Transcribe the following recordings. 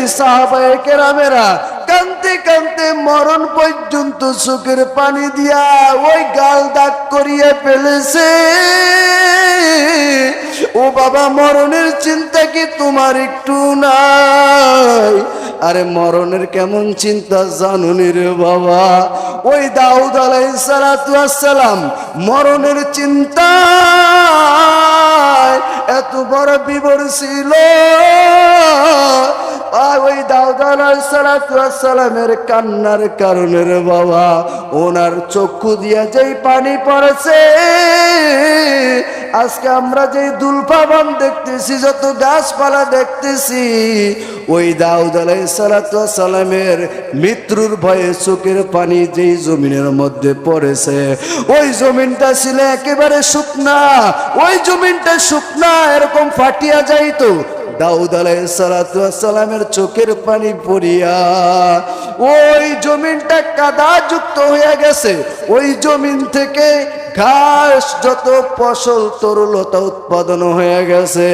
এই সাহাবায়ে কেরামেরা কানতে কানতে মরণ পর্যন্ত চোখের পানি দিয়া ওই গাল দাগ করিয়ে ফেলেছে। ও বাবা, মরণের চিন্তা কি তোমার একটু নাই? আরে মরণের কেমন চিন্তা জানুনি রে বাবা? ওই দাউদ আলাইসালাম মরণের চিন্তা এত বড় বিবর ছিল। ওই দাউদ কান্নার কারণে বাবা, ওনার চক্ষু দিয়া যেই পানি পড়েছে, আজকে আমরা যে দুলফাবান দেখতেছি, যত গাছপালা দেখতেছি, ওই দাউদ আলাইসালামের মৃত্যুর ভয়ে চোখের পানি যেই জমিনের মধ্যে পড়েছে, ওই জমিনটা ছিল একেবারে শুকনা, ওই জমিনটা শুকনা, এরকম ফাটিয়া যাইতো দাউদ আলাইসালামের চোখের পানি পড়িয়া ওই জমিনটা কাদা যুক্ত হয়ে গেছে। ওই জমিন থেকে ঘাস যত ফসল তরুলতা উৎপাদন হয়ে গেছে।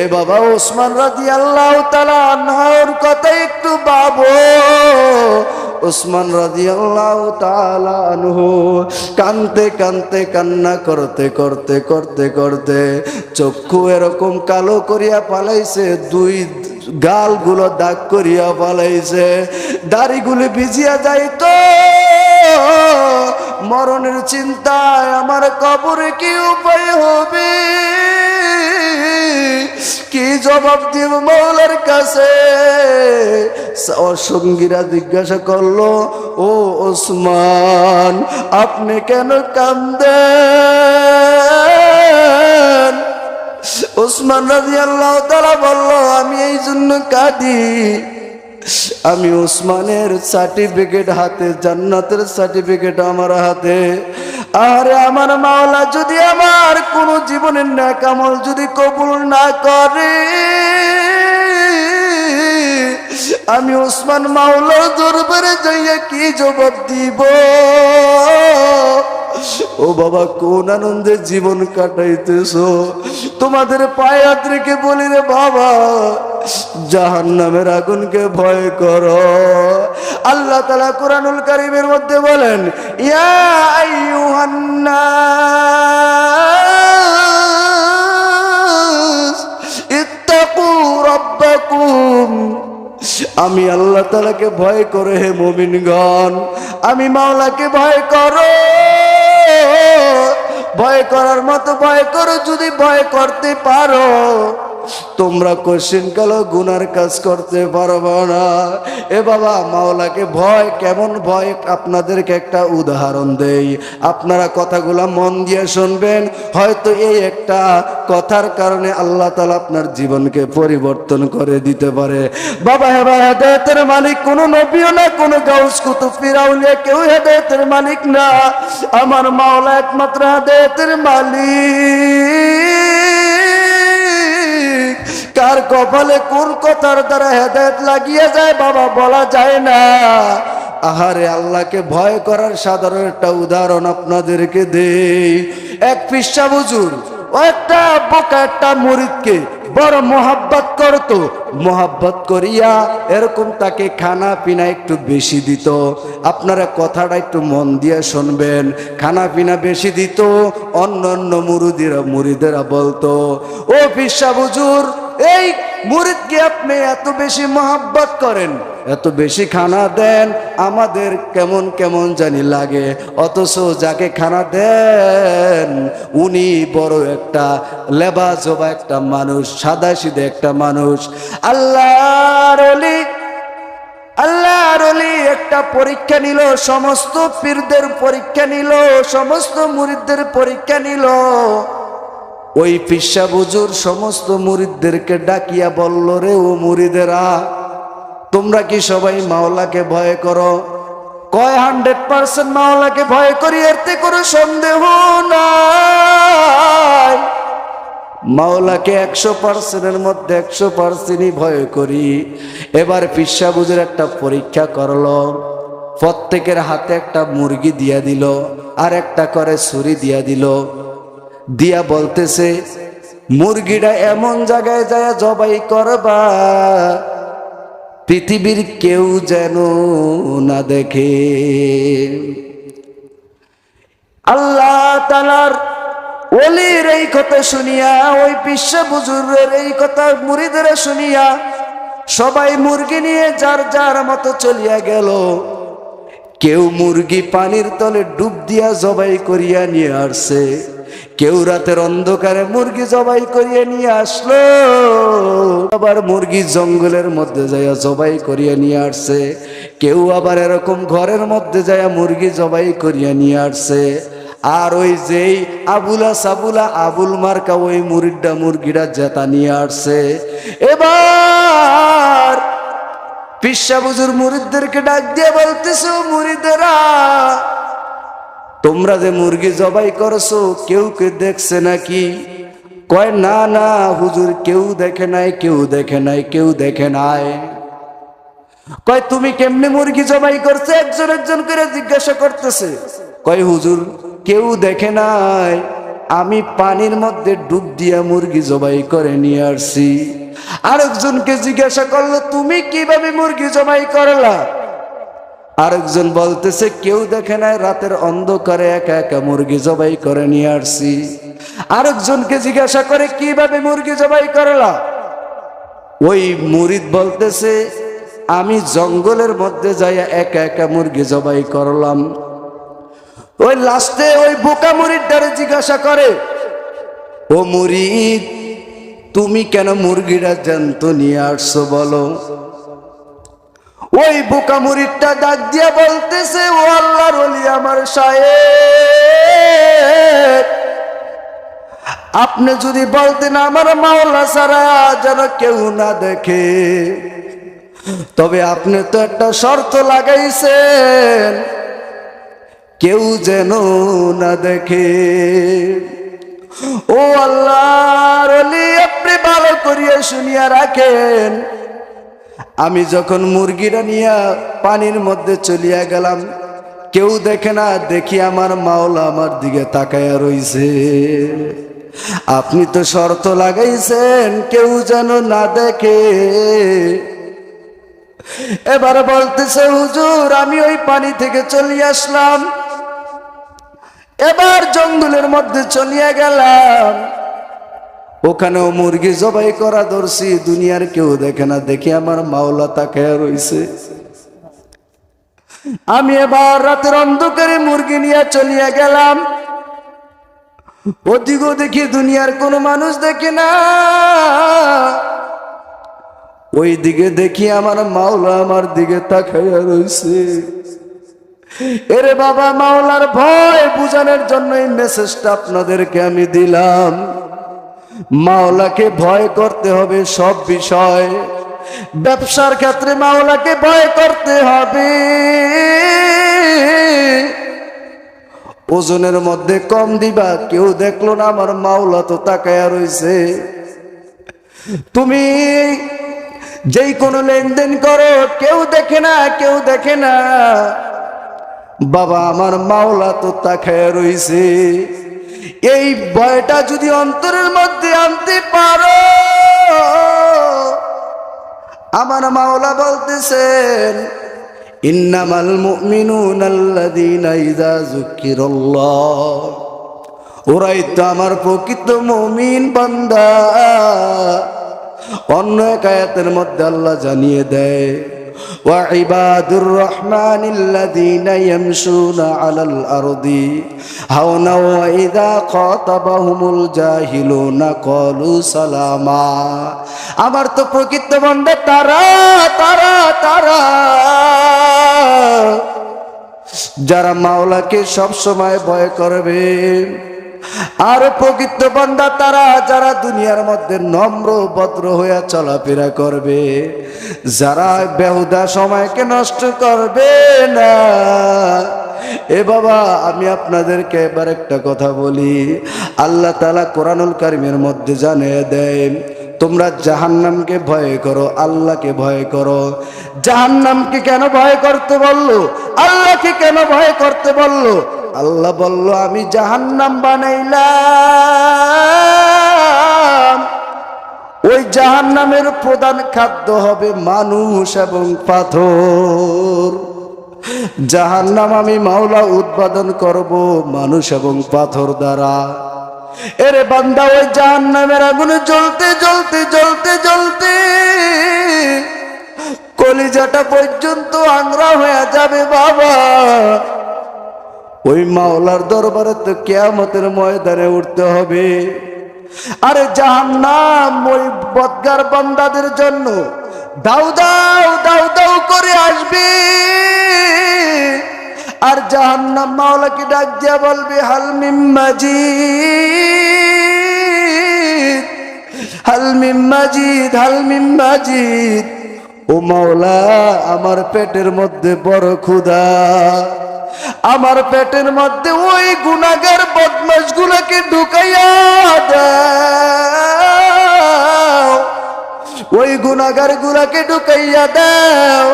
এ বাবা ওসমান রাজি আল্লাহ তালা আনহার কথা একটু বাবো ওসমান রাজি আল্লাহ আনহু কানতে কানতে কান্না করতে করতে করতে করতে চক্ষু এরকম কালো করিয়া পালাইছে দুই গালগুলো দাগ করিয়া পালাইছে দাড়িগুলি ভিজিয়া যাইতো। মরণের চিন্তায় আমার কবরে কি উপায় হবে? কি জবাব দিব মৌলার কাছে? সঙ্গীরা জিজ্ঞাসা করল, ও ওসমান, আপনি কেন কান্দেন ওসমান রাজি আল্লাহ তারা বলল, আমি এই জন্য কাঁদি। আমি ওসমানের সার্টিফিকেট হাতে, জান্নাতের সার্টিফিকেট আমার হাতে। আরে আমার মাওলা, যদি আমার কোনো জীবনের ন্যাকামল যদি কবুল না করে, আমি ওসমান মাওলার দরবারে যাইয়া কি জবাব দিব? ও বাবা, কোন আনন্দে জীবন কাটাইতেছ? তোমাদের পায়ে হাত রেখে বলি রে বাবা জাহান নামের আগুনকে ভয় করো। আল্লাহ তালা কোরআনুল কারিমের মধ্যে বলেন, ইয়া আমি আল্লাহ তালাকে ভয় করে, হে মোমিনগণ। আমি মাওলাকে ভয় করো। ভয় করার মতো ভয় করো, যদি ভয় করতে পারো, তোমরা কোশ্চিন কালো গুনার কাজ করতে পারব না। এ বাবা, মাওলাকে ভয়, কেমন ভয়? আপনাদেরকে একটা উদাহরণ দেই। আপনারা কথাগুলা মন দিয়ে শুনবেন। হয়তো এই একটা কথার কারণে আল্লাহ তালা আপনার জীবনকে পরিবর্তন করে দিতে পারে। বাবা হেবা হেদায়তের মালিক কোনো নবীও না, কোনো গাউস কুতুব ফিরাউলিয়া কেউ হেদায়তের মালিক না। আমার মাওলা একমাত্র হেদায়তের মালিক। কার কপালে কোন কথার দ্বারা হেদায়ত লাগিয়ে যায় বাবা বলা যায় না। আহারে আল্লাহকে ভয় করার সাধারণ একটা উদাহরণ আপনাদেরকে দেই। এক পিসা বুজুর একটা বোকা, একটা মরিদকে বড় মোহাব্বত করতো। মোহাব্বত করিয়া এরকম তাকে খানা পিনা একটু বেশি দিত। আপনারা কথাটা একটু মন দিয়ে শুনবেন। খানা পিনা বেশি দিত অন্য অন্য মুরুদিরা, মুরিদেরা বলতো, ও বিশ্বাবুজুর বুজুর এই মুরিদকে আপনি এত বেশি মহাব্বত করেন, এত বেশি খানা দেন, আমাদের কেমন কেমন জানি লাগে। অথচ যাকে খানা দেন, উনি বড় একটা লেবা জবা একটা মানুষ সাদা সিধে একটা মানুষ। আল্লাহর অলি আল্লাহর অলি একটা পরীক্ষা নিল, সমস্ত পীরদের পরীক্ষা নিল, সমস্ত মুরিদদের পরীক্ষা নিল। ওই পিসা বুজুর সমস্ত মুরিদদেরকে ডাকিয়া বলল, রে ও মুরিদেরা, তোমরা কি সবাই মাওলাকে ভয় করো? কয়, হান্ড্রেড পার্সেন্ট মাওলাকে ভয় করি এতে কোনো সন্দেহ নাই। মাওলাকে একশো পার্সেন্টের মধ্যে একশো পার্সেন্টই ভয় করি। এবার পিসা বুজুর একটা পরীক্ষা করল, প্রত্যেকের হাতে একটা মুরগি দিয়া দিল আর একটা করে ছুরি দিয়া দিল। দিয়া বলতেছে, মুরগিটা এমন জায়গায় যায় জবাই করবা, পৃথিবীর কেউ যেন না দেখে। আল্লাহ তালার ওলির এই কথা শুনিয়া, ওই বিশ্ব বুজুরের এই কথা মুড়িদের শুনিয়া, সবাই মুরগি নিয়ে যার যার মতো চলিয়া গেল। কেউ মুরগি পানির তলে ডুব দিয়া জবাই করিয়া নিয়ে আসছে। কেউ রাতের অন্ধকারে মুরগি জবাই করিয়া নিয়ে আসলো, আবার মুরগি জঙ্গলের মধ্যে যাইয়া জবাই করিয়া নিয়ে আসছে। কেউ আবার এরকম ঘরের মধ্যে যাইয়া মুরগি জবাই করিয়া নিয়ে আসছে। আর ওই যেই আবুলা সাবুলা আবুল মার্কা ওই মুরগিটা মুরগিটা জেতা নিয়ে আসছে। এবার পিসা বুজুর মুরিদদেরকে ডাক দিয়ে বলতেছ মুরিদেরা তোমরা যে মুরগি জবাই করছ, কেউ কে দেখছে নাকি? কয়, না না, হুজুর, কেউ দেখে নাই, কেউ দেখে নাই, কেউ দেখে নাই। কয়, তুমি কেমনে মুরগি জবাই করছে? একজন একজন করে জিজ্ঞাসা করতেছে। কয়, হুজুর, কেউ দেখে নাই, আমি পানির মধ্যে ডুব দিয়া মুরগি জবাই করে নিয়ে আসছি। আরেকজনকে জিজ্ঞাসা করল, তুমি কীভাবে মুরগি জবাই করলা? আরেকজন বলতেছে, কেউ দেখে নাই রাতের অন্ধকারে একা একা মুরগি জবাই করে নিয়ে আসছি। আরেকজনকে জিজ্ঞাসা করে, কীভাবে মুরগি জবাই করলা? ওই মুরিদ বলতেছে, আমি জঙ্গলের মধ্যে যাইয়া একা একা মুরগি জবাই করলাম। ওই লাস্টে ওই বোকা মুরিদটারে জিজ্ঞাসা করে, ও মুরিদ, তুমি কেন মুরগিটা জ্যান্ত নিয়ে আসছো বলো? ওই বোকা মুরিদটা ডাক দিয়া বলতেছে, ও আল্লাহর ওলি আমার সাহেব। আপনি যদি বলতেন আমার মাওলা সারা যেন কেউ না দেখে। তবে আপনি তো একটা শর্ত লাগাইছেন, কেউ যেন না দেখে। ও আল্লাহর ওলি, আপনি ভালো করিয়া শুনিয়া রাখেন। আমি যখন মুরগিটা নিয়া পানির মধ্যে চলিয়া গেলাম, কেউ দেখে না, দেখি আমার মাওলা আমার দিকে তাকায়া রইছে। আপনি তো শর্ত লাগাইছেন, কেউ যেন না দেখে। এবার বলতেছে, হুজুর, আমি ওই পানি থেকে চলিয়ে আসলাম। এবার জঙ্গলের মধ্যে চলিয়া গেলাম। ওখানেও মুরগি জবাই করা ধরছি, দুনিয়ার কেউ দেখে না, দেখি আমার মাওলা তাকে রইছে। আমি এবার রাতের অন্ধকারে মুরগি নিয়ে চলিয়া গেলাম। ওদিকেও দেখি দুনিয়ার কোনো মানুষ দেখে না। ওই দিকে দেখি আমার মাওলা আমার দিকে তাকাইয়া রইছে। এরে বাবা, মাওলার ভয় বুঝানোর জন্য এই মেসেজটা আপনাদেরকে আমি দিলাম। মাওলাকে ভয় করতে হবে সব বিষয়। ব্যবসার ক্ষেত্রে মাওলাকে ভয় করতে হবে। ওজনের মধ্যে কম দিবা, কেউ দেখল না আমার মাওলা তো তাকায়া রইছে। তুমি যেই কোনো লেনদেন করো, কেউ দেখে না, কেউ দেখে না। বাবা, আমার মাওলা তো তাকায়া রইছে। এই ভয়টা যদি অন্তরের মধ্যে আনতে পারো। আমার মাওলা বলতেছেন, ইন্নামাল মুমিনুন আল্লাযীনা ইযা যুকিরাল্লাহ। ওরাই তো আমার প্রকৃত মুমিন বান্দা। অন্য এক আয়াতের মধ্যে আল্লাহ জানিয়ে দেয় وعباد الرحمن الذين يمشون على الأرض هونا وإذا خاطبهم الجاهلون قالوا سلاما আমার তো প্রকৃত বন্ধে তারা তারা তারা যারা মাওলাকে সব সময় ভয় করবে আর প্রকৃত বান্দা তারা, যারা দুনিয়ার মধ্যে নম্র, ভদ্র হইয়া চলাফেরা করবে, যারা বেহুদা সময়কে নষ্ট করবে না। এ বাবা, আমি আপনাদেরকে এবার একটা কথা বলি। আল্লাহ তালা কোরআনুল কারিমের মধ্যে জানিয়ে দেয় তোমরা জাহান্নামকে ভয় করো, আল্লাহকে ভয় করো। জাহান্নামকে কেন ভয় করতে বলল? আল্লাহকে কেন ভয় করতে বলল? আল্লাহ বলল, আমি জাহান্নাম বানাইলাম। ওই জাহান নামের প্রধান খাদ্য হবে মানুষ এবং পাথর। জাহান নাম আমি মাওলা উৎপাদন করব মানুষ এবং পাথর দ্বারা। এরে বান্দা, ওই জাহান নামের আগুনে জ্বলতে জ্বলতে জ্বলতে জ্বলতে কলিজাটা পর্যন্ত আংরা হয়ে যাবে বাবা। ওই মাওলার দরবারে তো কেয়ামতের ময়দানে উঠতে হবে। আরে জাহান্নাম, ওই বদগার বান্দাদের জন্য দাউ দাউ দাউ দাউ করে আসবে। আর জাহান্নাম মাওলাকে ডাক দিয়া বলবে হালমিম মাজিদ হালমিম মাজিদ হালমিম মাজিদ। ও মাওলা, আমার পেটের মধ্যে বড় ক্ষুধা। আমার পেটের মধ্যে ওই গুনাগার বদমাস গুলাকে ঢুকাইয়া দাও। ওই গুনাগার গুলাকে ঢুকাইয়া দাও।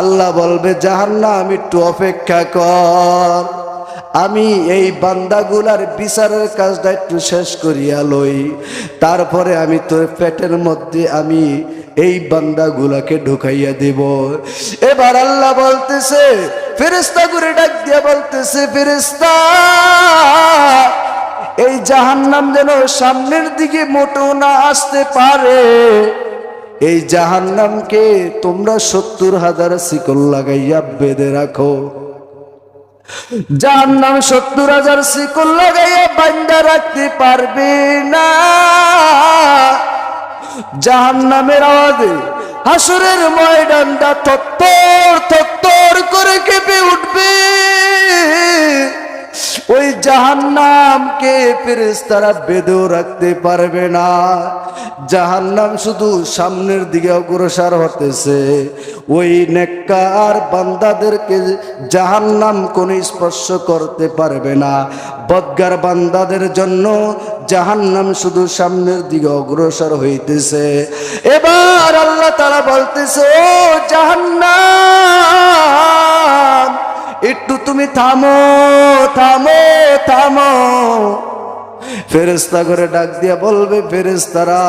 আল্লাহ বলবে, জাহান্নাম, একটু অপেক্ষা কর। আমি এই বান্দাগুলার বিচারের কাজটা একটু শেষ করিয়া লই। তারপরে আমি তোর পেটের মধ্যে আমি এই বান্দাগুলাকে ঢুকাইয়া দিব। এবার আল্লাহ বলতেছে ফেরেস্তা করে ডাক দিয়া বলতেছে ফেরেস্তা এই জাহান্নাম যেন সামনের দিকে মোটো না আসতে পারে। এই জাহান্নামকে তোমরা সত্তর হাজার শিকল লাগাইয়া বেঁধে রাখো। জাহান্নাম সত্তর হাজার শিকল লাগাইয়া বান্দা রাখতে পারবে না। জাহান্নামের আওয়াজে হাসুরের ময়দানটা থত্তর থত্তর করে কেঁপে উঠবে। ওই জাহান্নামকে ফেরেশতারা বেঁধেও রাখতে পারবে না। জাহান্নাম শুধু সামনের দিকে অগ্রসর হতেছে। ওই নেককার বান্দাদেরকে জাহান্নাম কোনো স্পর্শ করতে পারবে না। বদগার বান্দাদের জন্য জাহান্নাম শুধু সামনের দিকে অগ্রসর হইতেছে। এবার আল্লাহ তারা বলতেছে, ও জাহান্নাম একটু তুমি থামো থামো থামো। ফেরেস্তা করে ডাক দিয়া বলবে ফেরেস্তারা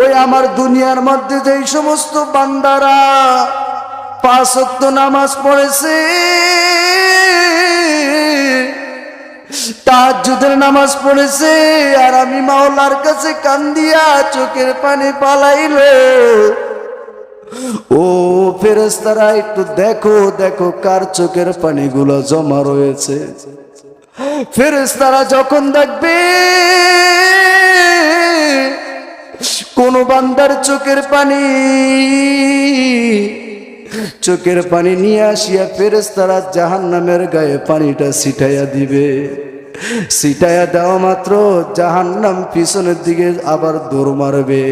ওই আমার দুনিয়ার মধ্যে যেই সমস্ত বান্দারা পাঁচ ওয়াক্ত নামাজ পড়েছে, তাহাজ্জুদের নামাজ পড়েছে, আর আমি মাওলার কাছে কান্দিয়া চোখের পানি পালাইলো। ও ফেরেস্তারা একটু দেখো দেখো কার চোখের পানিগুলো জমা রয়েছে। ফেরেস্তারা যখন দেখবে, কোন বান্দার চোখের পানি চোখের পানি নিয়ে আসিয়া ফেরেস্তারা জাহান নামের গায়ে পানিটা ছিটাইয়া দিবে। সিটায়া দেওয়া মাত্র, জাহান্নাম পিছনের দিকে আবার দৌড় মারবে।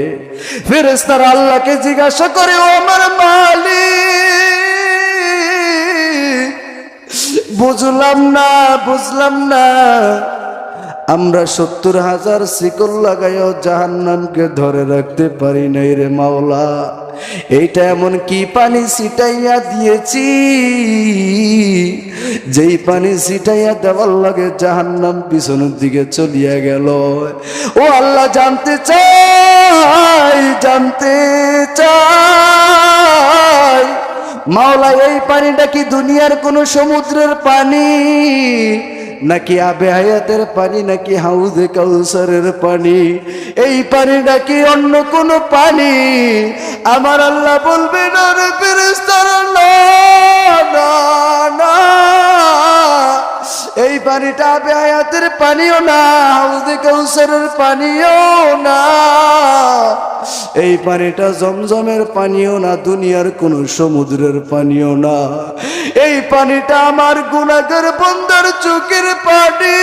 ফেরেস্তার আল্লাহকে জিজ্ঞাসা করে, ও আমার মালিক, বুঝলাম না বুঝলাম না। আমরা সত্তর হাজার শিকল লাগাইও জাহান্নামকে ধরে রাখতে পারি নাই রে মাওলা। এইটা এমন কি পানি ছিটাইয়া দিয়েছি? যেই পানি ছিটাইয়া দেওয়ার লাগে জাহান্নাম পিছনের দিকে চলিয়া গেল। ও আল্লাহ, জানতে চাই জানতে চাই। মাওলা, এই পানিটা কি দুনিয়ার কোন সমুদ্রের পানি? নাকি আবে হায়াতের পানি, নাকি হাউজে কাউসারের পানি? এই পানি নাকি অন্য কোন পানি? আমার আল্লাহ বলবে, না রে ফেরেশতার, না না না। এই পানিটা বেহায়াতের পানিও না হাউজে কৌশলের পানিও না। এই পানিটা জমজমের পানিও না, দুনিয়ার কোন সমুদ্রের পানিও না। এই পানিটা আমার গুণাগার বন্দর চোখের পানি।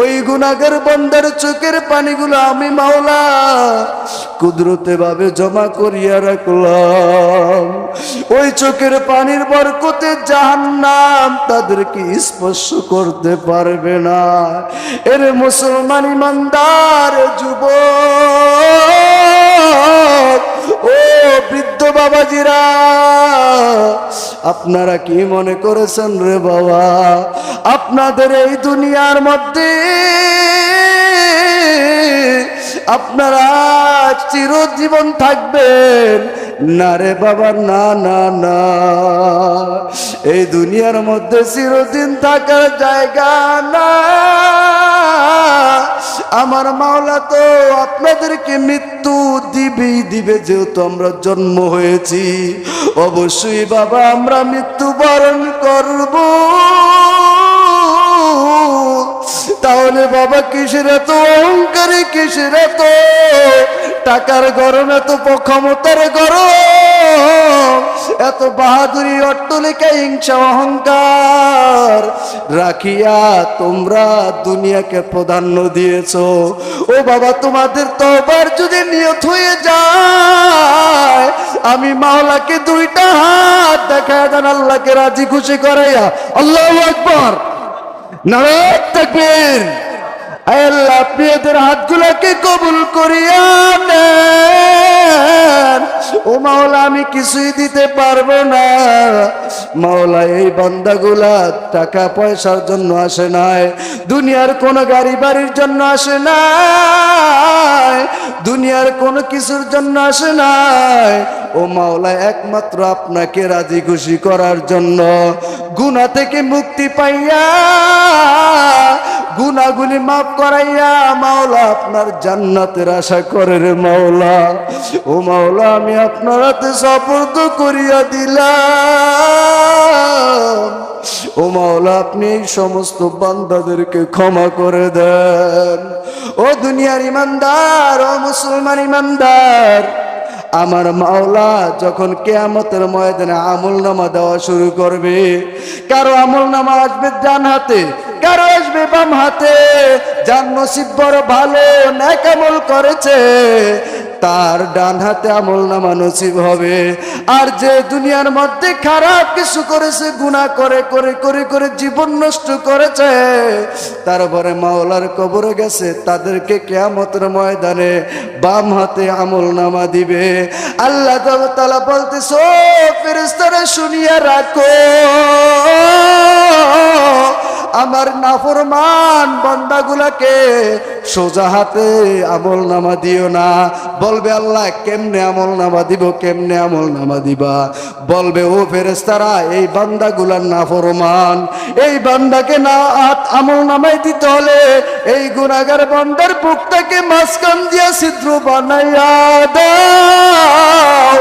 ওই গুণাগার বন্দার চোখের পানিগুলো আমি মাওলা কুদরতে ভাবে জমা করিয়া রাখলাম। ওই চোখের পানির বরকতে জাহান্নাম তাদেরকে স্পর্শ করতে পারবে না। এর মুসলমান ইমানদার যুবক ও বৃদ্ধ বাবাজিরা, আপনারা কি মনে করেছেন রে বাবা? আপনাদের এই দুনিয়ার মধ্যে আপনারা চিরজীবন থাকবেন। না রে বাবা, না না না। এই দুনিয়ার মধ্যে চিরদিন থাকার জায়গা না আমার মাওলা তো আপনাদেরকে মৃত্যু দিবেই দিবে যেহেতু আমরা জন্ম হয়েছি। অবশ্যই বাবা, আমরা মৃত্যুবরণ করব। তাহলে বাবা, কিসের এত অহংকারী, কিসের এত টাকার গরম, এত ক্ষমতার গরম? এত বাহাদুরি অট্টলিকা, হিংসা, অহংকার রাখিয়া তোমরা দুনিয়াকে প্রাধান্য দিয়েছ। ও বাবা, তোমাদের তবার যদি নিয়ত হয়ে যায়, আমি মাওলাকে দুইটা হাত দেখায় দেন, আল্লাহকে রাজি খুশি করাইয়া। আল্লাহ আকবর। নারায়ণ থাকবেন। আল্লাহ আপনি এদের হাতগুলোকে কবুল করিয়া নেন। ও মাওলা, আমি কিছুই দিতে পারব না। মাওলা, এই বান্দাগুলা টাকা পয়সার জন্য আসে নাই। দুনিয়ার কোনো গাড়ি বাড়ির জন্য আসে নাই। দুনিয়ার কোনো কিছুর জন্য আসে নাই। ও মাওলা, একমাত্র আপনাকে রাজি খুশি করার জন্য গুণা থেকে মুক্তি পাইয়া গুনাগুলি মাফ করাইয়া মাওলা আপনার জান্নাতের আশা মাওলা। ও মাওলা, আমি আপনার হাতে করিয়া দিলাম। ও মাওলা, আপনি এই সমস্ত বান্দাদেরকে ক্ষমা করে দেন। ও দুনিয়ার ইমানদার, ও মুসলমান ইমানদার, আমার মাওলা, যখন কেয়ামতের ময়দানে আমল নামা দেওয়া শুরু করবে, কারও আমল নামা আসবে ডান হাতে, কারও আসবে বাম হাতে। যার নসিব বড় ভালো, ন্যাক আমল করেছে, তার ডান হাতে আমল নামা নসিব হবে। আর যে দুনিয়ার মধ্যে খারাপ কিছু করেছে গুণা করে করে করে করে জীবন নষ্ট করেছে তারপরে মাওলার কবরে গেছে, তাদেরকে কেয়ামতের ময়দানে বাম হাতে আমল নামা দিবে। আল্লাহ তালা বলতেছ ফেরেস্তারা শুনিয়া রাখো। আমার নাফরমান বান্দাগুলাকে সোজা হাতে আমল নামা দিও না। বলবে, আল্লাহ, কেমনে আমল নামা দিব, কেমনে আমল নামা দিবা? বলবে, ও ফেরেস্তারা এই বান্দাগুলার নাফরমান। এই বান্দাকে না হাত আমল নামাই দিতে হলে এই গুণাগার বান্দার বুকটাকে মাঝখান দিয়া ছিদ্র বানাইয়া দাও।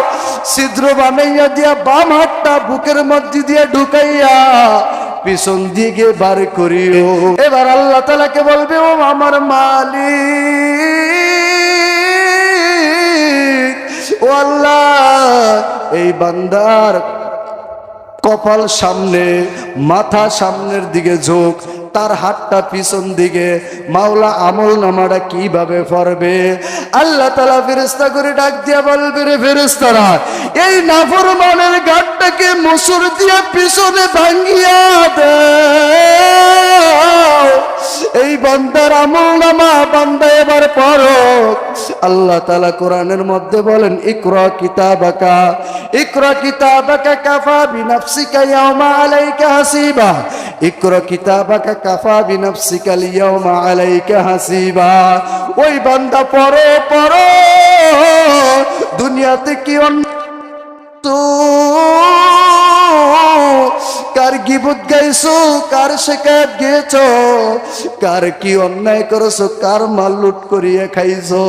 ছিদ্র বানাইয়া দিয়া বাম হাতটা বুকের মধ্যে দিয়ে ঢুকাইয়া পিছন দিকে বার করিও। এবার আল্লাহ তালাকে বলবে, ও আমার মালিক, ও আল্লাহ, এই বান্দার কপাল সামনে, মাথা সামনের দিকে ঝোঁক তার হাতটা পিছন দিকে, মাওলা আমল নামাটা কীভাবে পড়বে আল্লাহ তালা ফেরেস্তা করে ডাক দিয়া বলবে, রে ফেরেস্তারা এই নাফরমানের গাঠটাকে মুসুর দিয়া পিছনে ভাঙ্গিয়া দে এই বান্দার আমল নামা বান্দা এবার পড়ো আল্লাহ তালা কোরআনের মধ্যে বলেন, ইকরা কিতাবাকা ইকরা কিতাবাকা কাফা বিনাফসিকা ইয়াউমা আলাইকা হাসিবা। ইকরা কিতাবাকা কাফা বিনাফসিকা ইয়াউমা আলাইকা হাসিবা। ওই বান্দা পড়ো পড়ো। দুনিয়াতে কি অন্য কার গিবুত গাইছো কার শেখাত গেছো? কার কি অন্যায় করেছ? কার মাল লুট করিয়ে খাইছো?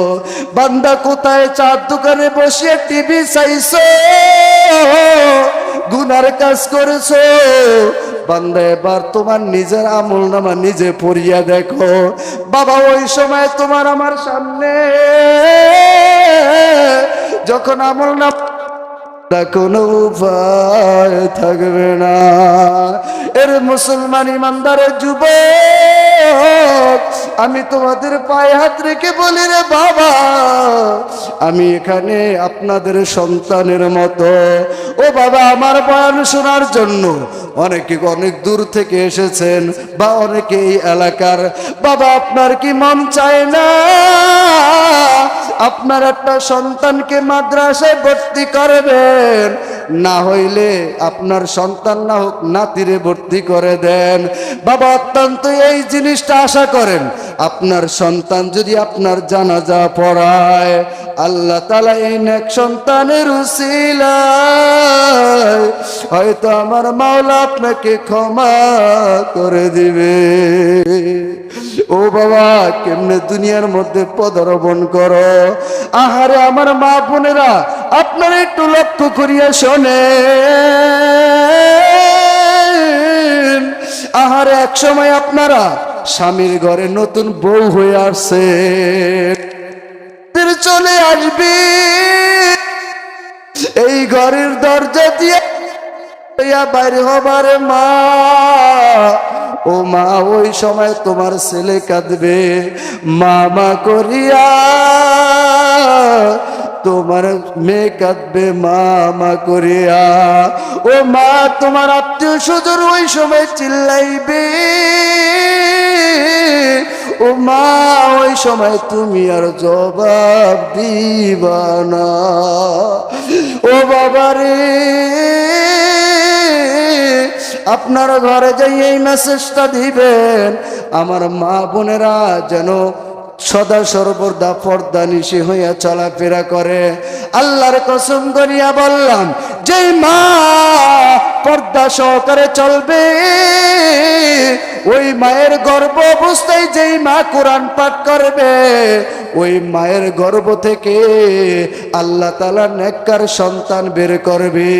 বান্দা কোথায়? চার দোকানে বসিয়ে টিভি চাইছো? গুনার কাজ করেছ? বান্দা, এবার তোমার নিজের আমল নামা নিজে পড়িয়া দেখো। বাবা, ওই সময় তোমার আমার সামনে। যখন আমল না তা কোনো উপায় থাকবে না। এর মুসলমান ইমানদারের যুব আমি তোমাদের পায়ে হাত রেখে বলি রে বাবা, আমি এখানে আপনাদের সন্তানের মতো। ও বাবা, আমার বয়ান শোনার জন্য অনেকে অনেক দূর থেকে এসেছেন বা অনেকে এই এলাকার। বাবা, আপনার কি মন চায় না? আপনার একটা সন্তানকে মাদ্রাসায় ভর্তি করবেন। না হইলে আপনার সন্তান না হোক, নাতিরে ভর্তি করে দেন। বাবা, অত্যন্ত এই জিনিসটা আশা করেন। আপনার সন্তান যদি আপনার জানাজা পড়ায়, আল্লাহ তালা এই নেক সন্তানের উসিলায় হয়তো আমার মাওলা আপনাকে ক্ষমা করে দিবে। ও বাবা, কেমনে দুনিয়ার মধ্যে পদরবন করো? আহারে আমার মা বোনেরা, আপনারা একটু লক্ষ্য করিয়া শোনে আহারে এক সময় আপনারা স্বামীর ঘরে নতুন বউ হয়ে আসছে চলে আসবে। এই ঘরের দরজা দিয়ে বাইরে হবার মা। ও মা, ওই সময় তোমার ছেলে কাঁদবে। মামা করিয়া তোমার মেয়ে কাঁদবে মামা করিয়া। ও মা, তোমার আত্মীয় স্বজন ওই সময় চিল্লাইবে। ও মা, ওই সময় তুমি আর জবাব দিবা না। ও বাবারে আপনার ঘরে যাই এই মেসেজটা দিবেন। আমার মা বোনেরা যেন সদা সর্বদা পর্দা নিশে হইয়া চলাফেরা করে। আল্লাহর কসম করিয়া বললাম, যেই মা পর্দা সহকারে চলবে, ওই মায়ের গর্ব অবস্থায় যেই মা কোরআন পাঠ করবে, ওই মায়ের গর্ভ থেকে আল্লাহ তালা নেককার সন্তান বের করবে।